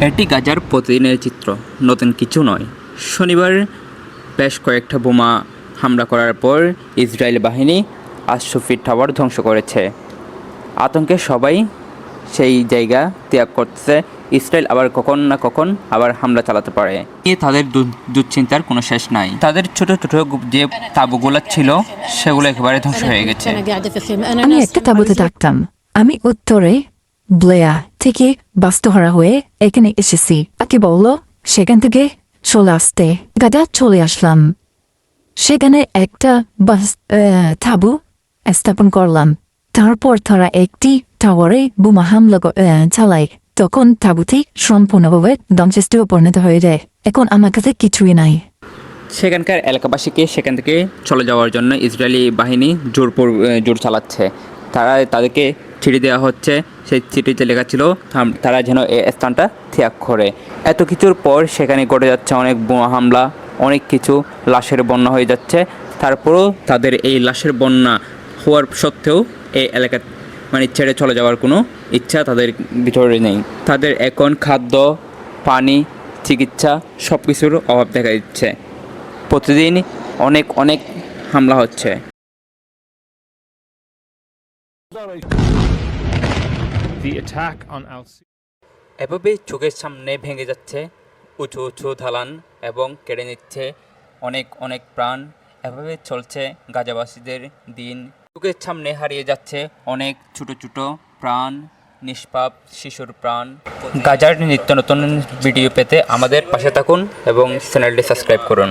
এটি গাজার প্রতিদিনের চিত্র। নতুন কিছু নয়। শনিবার বেশ কয়েকটা বোমা হামলা করার পর ইসরায়েল বাহিনী আশফি টাওয়ার ধ্বংস করেছে। আতঙ্কে সবাই সেই জায়গা ত্যাগ করতেছে। ইসরায়েল আবার কখন না কখন আবার হামলা চালাতে পারে। এ তাদের দুশ্চিন্তার কোনো শেষ নাই। তাদের ছোট ছোট যে তাবুগুলো ছিল, সেগুলো একেবারে ধ্বংস হয়ে গেছে। আমি একটা তাবুতে থাকতাম। আমি উত্তরে ব্লেয়া থেকে বাস্তুহারা হয়ে এখানে এসেছি তাকে বলল সেখান থেকে চলে আসতে গাদা চলে আসলাম সেখানে একটা বাস আহ, স্থাপন করলাম তারপর তারা একটি টাওয়ারে বোমা হামলা চালায় তখন তাঁবুটি সম্পূর্ণভাবে ধ্বংসস্তূপে পরিণত হয়ে যায় এখন আমার কাছে কিছুই নাই সেখানকার এলাকাবাসীকে সেখান থেকে চলে যাওয়ার জন্য ইসরায়েলি বাহিনী জোর জোর চালাচ্ছে। তারা তাদেরকে চিঠি দেওয়া হচ্ছে। সেই চিঠিতে লেখা ছিল তারা যেন এই স্থানটা ত্যাগ করে। এত কিছুর পর সেখানে ঘটে যাচ্ছে অনেক বোমা হামলা, অনেক কিছু লাশের বন্যা হয়ে যাচ্ছে। তারপরও তাদের এই লাশের বন্যা হওয়ার সত্ত্বেও এই এলাকা মানে ছেড়ে চলে যাওয়ার কোনো ইচ্ছা তাদের ভিতরে নেই। তাদের এখন খাদ্য, পানি, চিকিৎসা সব কিছুর অভাব দেখা দিচ্ছে। প্রতিদিন অনেক অনেক হামলা হচ্ছে। এভাবে চোখের সামনে ভেঙে যাচ্ছে উঁচু উঁচু ঢালান এবং কেড়ে নিচ্ছে অনেক অনেক প্রাণ। এভাবে চলছে গাজাবাসীদের দিন। চোখের সামনে হারিয়ে যাচ্ছে অনেক ছোট ছোট প্রাণ নিষ্পাপ শিশুর প্রাণ। গাজার নিত্য নতুন ভিডিও পেতে আমাদের পাশে থাকুন এবং চ্যানেলটি সাবস্ক্রাইব করুন।